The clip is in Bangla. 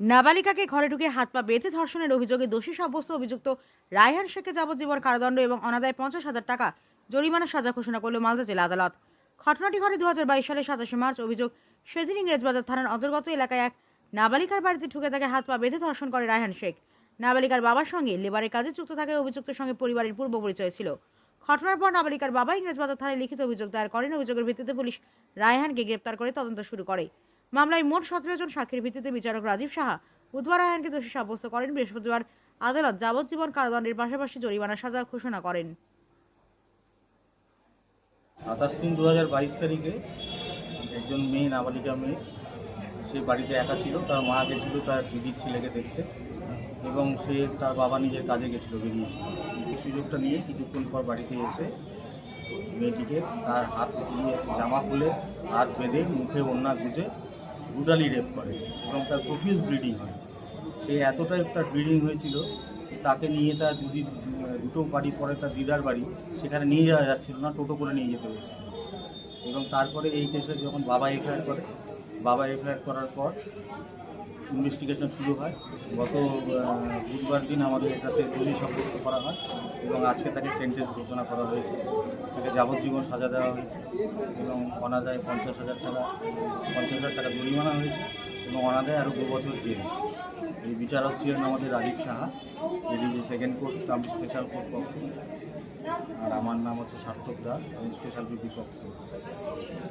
নাবালিকাকে ঘরে ঢুকে হাত পা বেঁধে ধর্ষণের অভিযোগে দোষী সাব্যস্ত অভিযুক্ত রায়হান শেখকে যাবজ্জীবন কারাদণ্ড এবং অনাদায় পঞ্চাশ হাজার টাকা জরিমানার সাজা ঘোষণা করল মালদা জেলা আদালত। ঘটনাটি ঘটে দু সালের সাতাশে মার্চ। অভিযোগ, সেদিন ইংরেজবাজার থানার অন্তর্গত এলাকায় এক নাবালিকার বাড়িতে ঢুকে তাকে হাত পা বেঁধে ধর্ষণ করে রায়হান শেখ। নাবালিকার বাবার সঙ্গে লেবারের কাজে যুক্ত থাকায় অভিযুক্তের সঙ্গে পরিবারের পূর্ব পরিচয় ছিল। ঘটনার পর নাবালিকার বাবা ইংরেজবাজার থানায় লিখিত অভিযোগ দায়ের করেন। অভিযোগের ভিত্তিতে পুলিশ রায়হানকে গ্রেপ্তার করে তদন্ত শুরু করে। মামলায় মোট সতেরো জন সাক্ষীর ভিত্তিতে বিচারক রাজীব সাহা, বুধবার রায়হানকে দোষী সাব্যস্ত করেন। বৃহস্পতিবার আদালত যাবজ্জীবন কারাদণ্ডের পাশাপাশি জরিমানা সাজা ঘোষণা করেন। সাতাশ তিন দু তারিখে একজন মেয়ে নাবালিকা মেয়ে, সে বাড়িতে একা ছিল, তার মা গেছিল, তার দিদির ছেলেকে দেখতে, এবং সে তার বাবা নিজের কাজে গেছিল বেরিয়েছিল এই সুযোগটা নিয়ে কিছুক্ষণ পর বাড়িতে এসে মেয়েটিকে তার হাত দিয়ে জামা খুলে, হাত বেঁধে মুখে ওড়না গুঁজে ব্রুটালি রেপ করে এবং তার প্রফিউজ ব্লিডিং হয়। সে এতটাই তার ব্লিডিং হয়েছিল, তাকে নিয়ে তার দুদি দুটো বাড়ি, পরে তার দিদার বাড়ি, সেখানে নিয়ে যাওয়া যাচ্ছিল না, টোটো করে নিয়ে যেতে হয়েছিল। এবং তারপরে এই কেসে যখন বাবা এফআইআর করে, বাবা এফআইআর করার পর ইনভেস্টিগেশন শুরু হয়। গত বুধবার দিন আমাদের এটাতে দোষী সাব্যস্ত করা হয় এবং আজকে তাকে সেন্টেন্স ঘোষণা করা হয়েছে। তাকে যাবজ্জীবন সাজা দেওয়া হয়েছে এবং অনাদায় পঞ্চাশ হাজার টাকা, পঞ্চাশ হাজার টাকা জরিমানা হয়েছে এবং অনাদায় আরও দু বছর জেল। এই বিচারক ছিলেন আমাদের রাজীব সাহা এটি যে second court cum special court পক্ষ। আর আমার নাম হচ্ছে সার্থক দাস স্পেশাল বিপি পক্ষ।